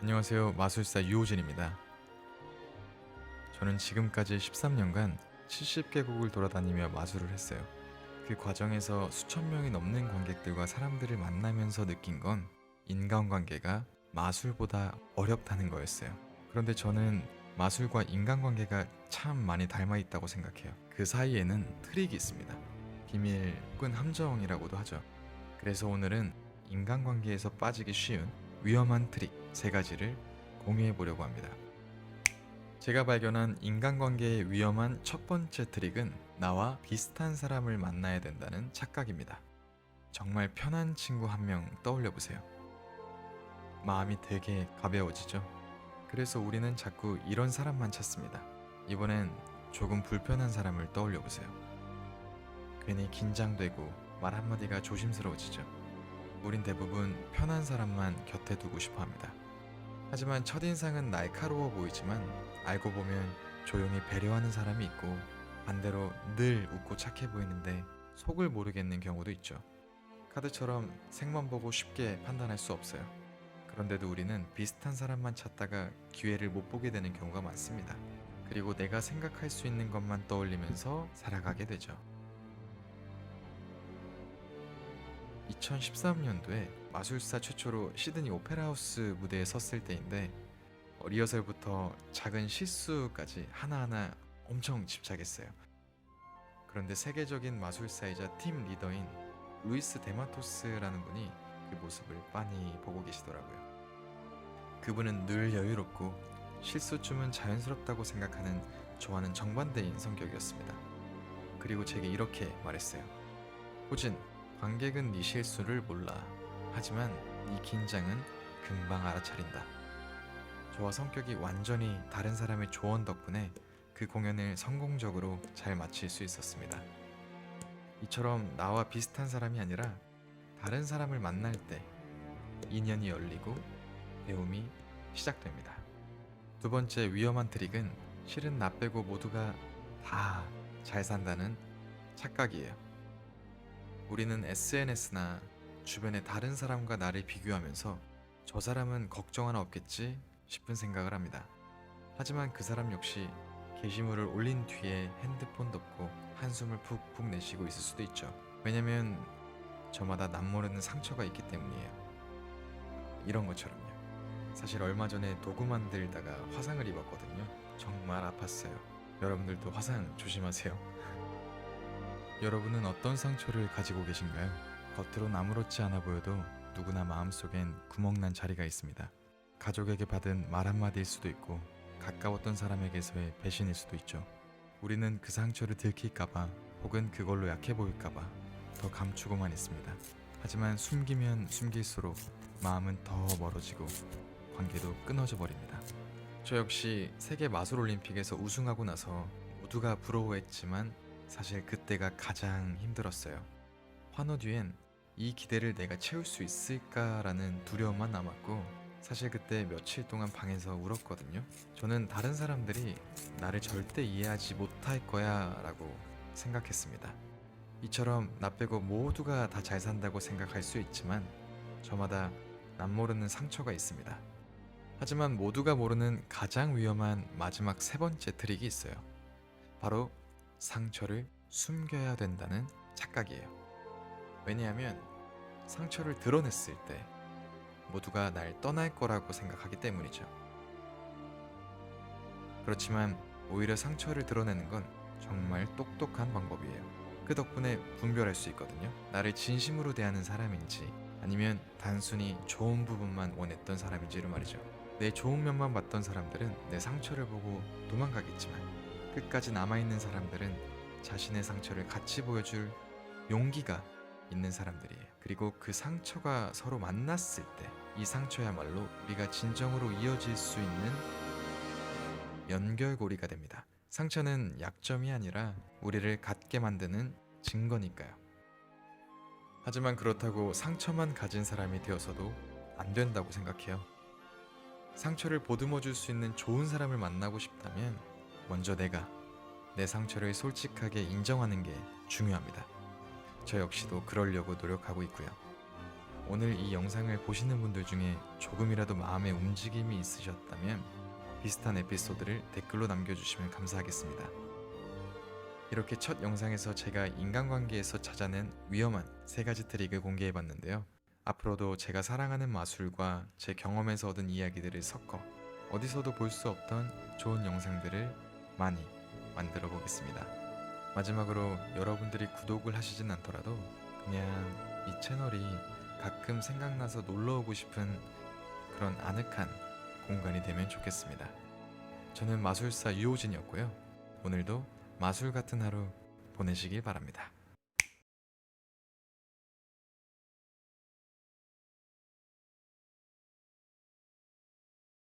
안녕하세요. 마술사 유호진입니다. 저는 지금까지 13년간 70개국을 돌아다니며 마술을 했어요. 그 과정에서 수천 명이 넘는 관객들과 사람들을 만나면서 느낀 건 인간관계가 마술보다 어렵다는 거였어요. 그런데 저는 마술과 인간관계가 참 많이 닮아 있다고 생각해요. 그 사이에는 트릭이 있습니다. 비밀 혹은 함정이라고도 하죠. 그래서 오늘은 인간관계에서 빠지기 쉬운 위험한 트릭 세 가지를 공유해 보려고 합니다. 제가 발견한 인간관계의 위험한 첫 번째 트릭은 나와 비슷한 사람을 만나야 된다는 착각입니다. 정말 편한 친구 한 명 떠올려 보세요. 마음이 되게 가벼워지죠. 그래서 우리는 자꾸 이런 사람만 찾습니다. 이번엔 조금 불편한 사람을 떠올려 보세요. 괜히 긴장되고 말 한마디가 조심스러워지죠. 우린 대부분 편한 사람만 곁에 두고 싶어 합니다. 하지만 첫인상은 날카로워 보이지만 알고 보면 조용히 배려하는 사람이 있고 반대로 늘 웃고 착해 보이는데 속을 모르겠는 경우도 있죠. 카드처럼 색만 보고 쉽게 판단할 수 없어요. 그런데도 우리는 비슷한 사람만 찾다가 기회를 못 보게 되는 경우가 많습니다. 그리고 내가 생각할 수 있는 것만 떠올리면서 살아가게 되죠. 2013년도에 마술사 최초로 시드니 오페라 하우스 무대에 섰을 때인데 어, 리허설부터 작은 실수까지 하나하나 엄청 집착했어요. 그런데 세계적인 마술사이자 팀 리더인 루이스 데마토스라는 분이 그 모습을 빤히 보고 계시더라고요. 그분은 늘 여유롭고 실수쯤은 자연스럽다고 생각하는 저와는 정반대인 성격이었습니다. 그리고 제게 이렇게 말했어요. 호진, 관객은 네 실수를 몰라. 하지만 네 긴장은 금방 알아차린다. 저와 성격이 완전히 다른 사람의 조언 덕분에 그 공연을 성공적으로 잘 마칠 수 있었습니다. 이처럼 나와 비슷한 사람이 아니라 다른 사람을 만날 때 인연이 열리고 배움이 시작됩니다. 두 번째 위험한 트릭은 실은 나 빼고 모두가 다 잘 산다는 착각이에요. 우리는 SNS나 주변의 다른 사람과 나를 비교하면서 저 사람은 걱정 하나 없겠지 싶은 생각을 합니다. 하지만 그 사람 역시 게시물을 올린 뒤에 핸드폰 덮고 한숨을 푹푹 내쉬고 있을 수도 있죠. 왜냐면 저마다 남모르는 상처가 있기 때문이에요. 이런 것처럼요. 사실 얼마 전에 도구 만들다가 화상을 입었거든요. 정말 아팠어요. 여러분들도 화상 조심하세요. 여러분은 어떤 상처를 가지고 계신가요? 겉으론 아무렇지 않아 보여도 누구나 마음속엔 구멍난 자리가 있습니다. 가족에게 받은 말 한마디일 수도 있고 가까웠던 사람에게서의 배신일 수도 있죠. 우리는 그 상처를 들킬까봐 혹은 그걸로 약해 보일까봐 더 감추고만 있습니다. 하지만 숨기면 숨길수록 마음은 더 멀어지고 관계도 끊어져 버립니다. 저 역시 세계 마술 올림픽에서 우승하고 나서 모두가 부러워했지만 사실 그때가 가장 힘들었어요. 환호 뒤엔 이 기대를 내가 채울 수 있을까라는 두려움만 남았고 사실 그때 며칠 동안 방에서 울었거든요. 저는 다른 사람들이 나를 절대 이해하지 못할 거야 라고 생각했습니다. 이처럼 나 빼고 모두가 다 잘 산다고 생각할 수 있지만 저마다 남 모르는 상처가 있습니다. 하지만 모두가 모르는 가장 위험한 마지막 세 번째 트릭이 있어요. 바로 상처를 숨겨야 된다는 착각이에요. 왜냐하면 상처를 드러냈을 때 모두가 날 떠날 거라고 생각하기 때문이죠. 그렇지만 오히려 상처를 드러내는 건 정말 똑똑한 방법이에요. 그 덕분에 분별할 수 있거든요. 나를 진심으로 대하는 사람인지 아니면 단순히 좋은 부분만 원했던 사람인지를 말이죠. 내 좋은 면만 봤던 사람들은 내 상처를 보고 도망가겠지만 끝까지 남아있는 사람들은 자신의 상처를 같이 보여줄 용기가 있는 사람들이에요. 그리고 그 상처가 서로 만났을 때 이 상처야말로 우리가 진정으로 이어질 수 있는 연결고리가 됩니다. 상처는 약점이 아니라 우리를 갖게 만드는 증거니까요. 하지만 그렇다고 상처만 가진 사람이 되어서도 안 된다고 생각해요. 상처를 보듬어 줄 수 있는 좋은 사람을 만나고 싶다면 먼저 내가 내 상처를 솔직하게 인정하는 게 중요합니다. 저 역시도 그러려고 노력하고 있고요. 오늘 이 영상을 보시는 분들 중에 조금이라도 마음에 움직임이 있으셨다면 비슷한 에피소드를 댓글로 남겨주시면 감사하겠습니다. 이렇게 첫 영상에서 제가 인간관계에서 찾아낸 위험한 세 가지 트릭을 공개해봤는데요. 앞으로도 제가 사랑하는 마술과 제 경험에서 얻은 이야기들을 섞어 어디서도 볼 수 없던 좋은 영상들을 많이 만들어 보겠습니다. 마지막으로 여러분들이 구독을 하시진 않더라도 그냥 이 채널이 가끔 생각나서 놀러 오고 싶은 그런 아늑한 공간이 되면 좋겠습니다. 저는 마술사 유호진이었고요. 오늘도 마술 같은 하루 보내시길 바랍니다.